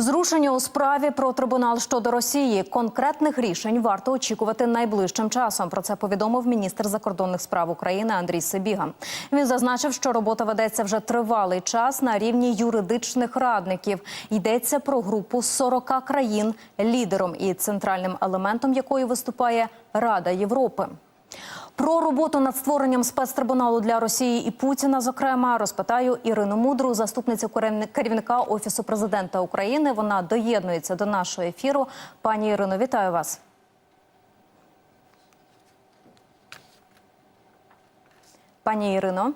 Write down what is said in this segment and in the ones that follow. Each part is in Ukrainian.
Зрушення у справі про трибунал щодо Росії. Конкретних рішень варто очікувати найближчим часом. Про це повідомив міністр закордонних справ України Андрій Сибіга. Він зазначив, що робота ведеться вже тривалий час на рівні юридичних радників. Йдеться про групу з 40 країн, лідером і центральним елементом якої виступає Рада Європи. Про роботу над створенням спецтрибуналу для Росії і Путіна, зокрема, розпитаю Ірину Мудру, заступницю керівника офісу президента України. Вона доєднується до нашого ефіру. Пані Ірино, вітаю вас. Пані Ірино.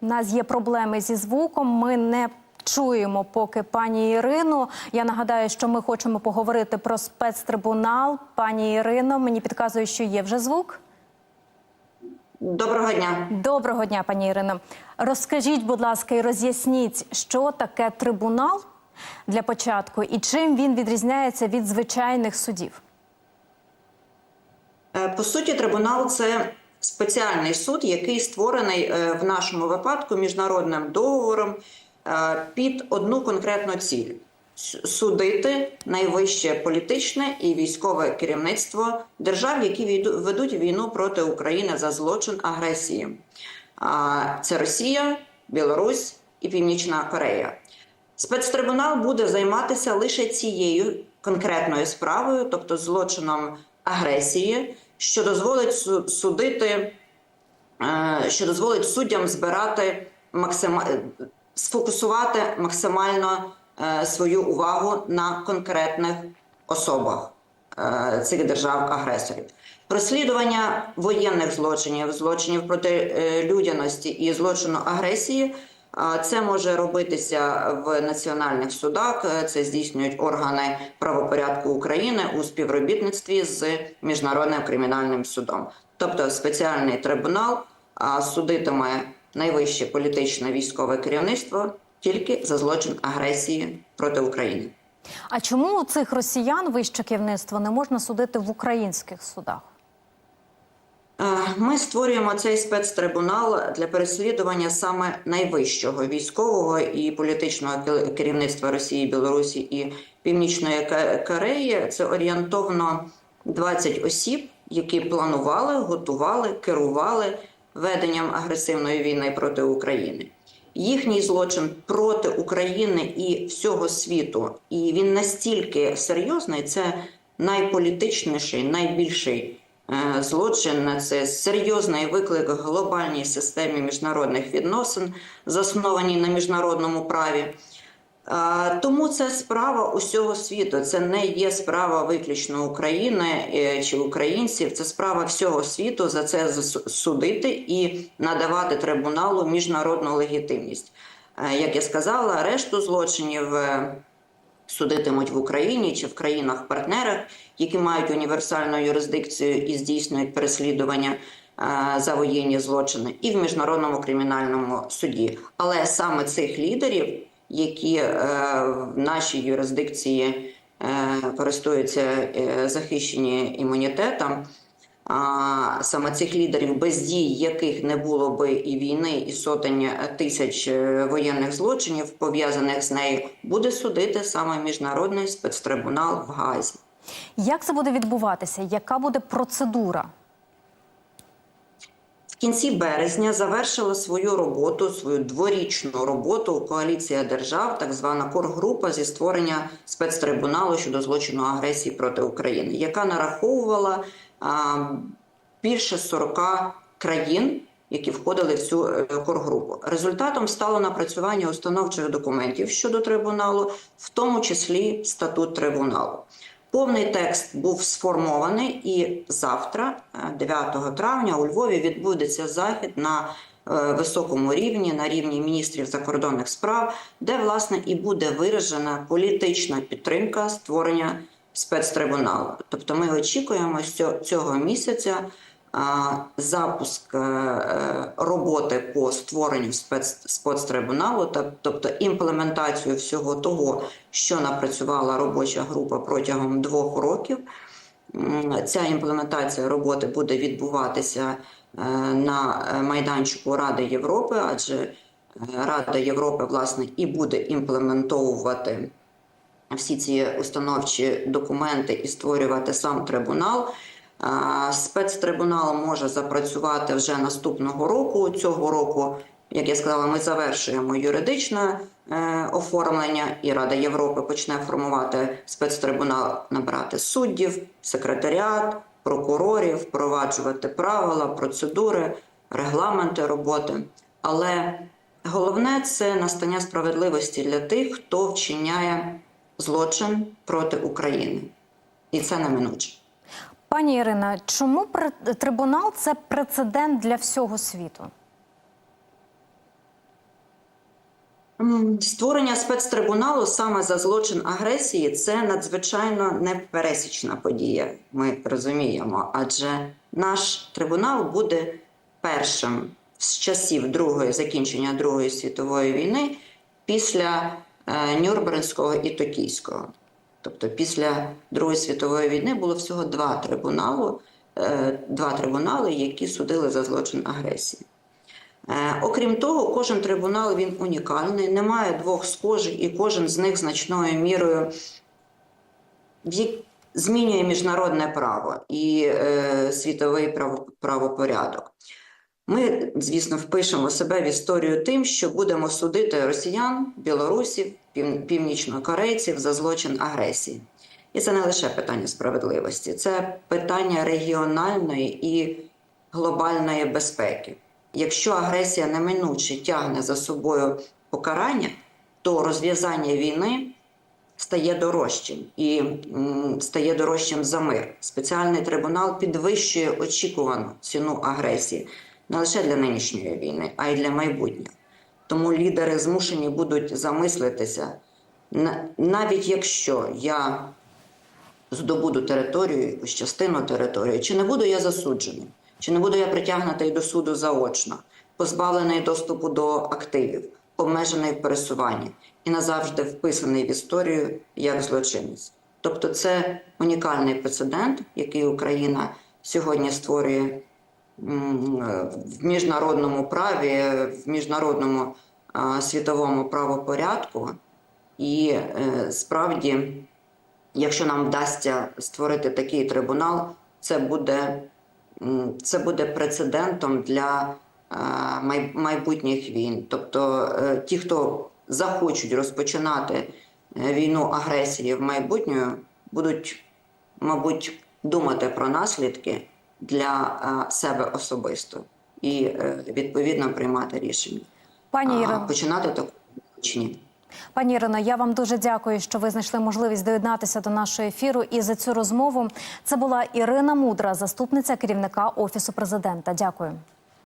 У нас є проблеми зі звуком. Ми не чуємо поки пані Ірину. Я нагадаю, що ми хочемо поговорити про спецтрибунал. Пані Ірино, мені підказує, що є вже звук. Доброго дня. Доброго дня, пані Ірино. Розкажіть, будь ласка, і роз'ясніть, що таке трибунал для початку і чим він відрізняється від звичайних судів. Е, По суті, трибунал це спеціальний суд, який створений е, в нашому випадку міжнародним договором під одну конкретну ціль судити найвище політичне і військове керівництво держав, які ведуть війну проти України за злочин агресії. А, Це Росія, Білорусь і Північна Корея. Спецтрибунал буде займатися лише цією конкретною справою, тобто злочином агресії, що дозволить судити, е, що дозволить суддям збирати максима... сфокусувати максимально е, свою увагу на конкретних особах е, цих держав-агресорів. Розслідування воєнних злочинів, злочинів проти е, людяності і злочину агресії. Це може робитися в національних судах. Це здійснюють органи правопорядку України у співробітництві з міжнародним кримінальним судом. Тобто спеціальний трибунал судитиме найвище політичне військове керівництво тільки за злочин агресії проти України. А чому цих росіян вище керівництво не можна судити в українських судах? Е, Ми створюємо цей спецтрибунал для переслідування саме найвищого військового і політичного керівництва Росії, Білорусі і Північної Кореї. Це орієнтовно 20 осіб, які планували, готували, керували веденням агресивної війни проти України. Їхній злочин проти України і всього світу, і він настільки серйозний, це найполітичніший, найбільший е, злочин. Це серйозний виклик глобальній системі міжнародних відносин, заснованій на міжнародному праві. Тому це справа усього світу. Це не є справа виключно України е, чи українців. Це справа всього світу за це судити і надавати трибуналу міжнародну легітимність. Е, Як я сказала, решту злочинів е, судитимуть в Україні чи в країнах-партнерах, які мають універсальну юрисдикцію і здійснюють переслідування за воєнні злочини, і в міжнародному кримінальному суді. Але саме цих лідерів, які е, в нашій юрисдикції е, користуються е, захищені імунітетом. А саме цих лідерів, без дій яких не було би і війни, і сотень тисяч воєнних злочинів пов'язаних з нею, буде судити саме міжнародний спецтрибунал в Гаазі. Як це буде відбуватися? Яка буде процедура? Кінці березня завершила свою роботу, свою дворічну роботу коаліція держав, так звана коргрупа зі створення спецтрибуналу щодо злочину агресії проти України, яка нараховувала а, більше 40 країн, які входили в цю е, коргрупу. Результатом стало напрацювання установчих документів щодо трибуналу, в тому числі статут трибуналу. Повний текст був сформований, і завтра, е, 9 травня, у Львові відбудеться захід на е, високому рівні, на рівні міністрів закордонних справ, де власне і буде виражена політична підтримка створення спецтрибуналу. Тобто, ми очікуємо що цього місяця запуск е, е, роботи по створенню спец, спецтрибуналу, тобто імплементацію всього того, що напрацювала робоча група протягом двох років. Ця імплементація роботи буде відбуватися е, на майданчику Ради Європи, адже Рада Європи власне і буде імплементовувати всі ці установчі документи і створювати сам трибунал. Спецтрибунал може запрацювати вже наступного року. Цього року, як я сказала, ми завершуємо юридичне е, оформлення, і Рада Європи почне формувати спецтрибунал, набирати суддів, секретаріат, прокурорів, впроваджувати правила, процедури, регламенти роботи. Але головне це настання справедливості для тих, хто вчиняє злочин проти України, і це неминуче. Пані Ірина, чому трибунал це прецедент для всього світу? Створення спецтрибуналу саме за злочин агресії це надзвичайно непересічна подія. Ми розуміємо, адже наш трибунал буде першим з часів другої закінчення Другої світової війни після е, Нюрнберзького і Токійського. Тобто, після Другої світової війни було всього два трибуналу, е, два трибунали, які судили за злочин агресії. Е, Окрім того, кожен трибунал він унікальний, немає двох схожих, і кожен з них значною мірою змінює міжнародне право і е, світовий правопорядок. Ми, звісно, впишемо себе в історію тим, що будемо судити росіян, білорусів, північнокорейців за злочин агресії. І це не лише питання справедливості, це питання регіональної і глобальної безпеки. Якщо агресія неминуче тягне за собою покарання, то розв'язання війни стає дорожчим і стає дорожчим за мир. Спеціальний трибунал підвищує очікувану ціну агресії не лише для нинішньої війни, а й для майбутнього. Тому лідери змушені будуть замислитися, на- навіть якщо я здобуду територію, якусь частину території, чи не буду я засуджений, чи не буду я притягнутий до суду заочно, позбавлений доступу до активів, обмежений в пересуванні і назавжди вписаний в історію як злочинець. Тобто, це унікальний прецедент, який Україна сьогодні створює в міжнародному праві, в міжнародному світовому правопорядку. І е, справді, якщо нам вдасться створити такий трибунал, це буде, це буде прецедентом для е, майбутніх війн. Тобто е, ті, хто захочуть розпочинати е, війну агресії в майбутньому, будуть, мабуть, думати про наслідки для е, себе особисто і е, відповідно приймати рішення. Пані Ірино, починати таку чи ні? пані Ірино, я вам дуже дякую, що ви знайшли можливість доєднатися до нашого ефіру і за цю розмову. Це була Ірина Мудра, заступниця керівника офісу президента. Дякую.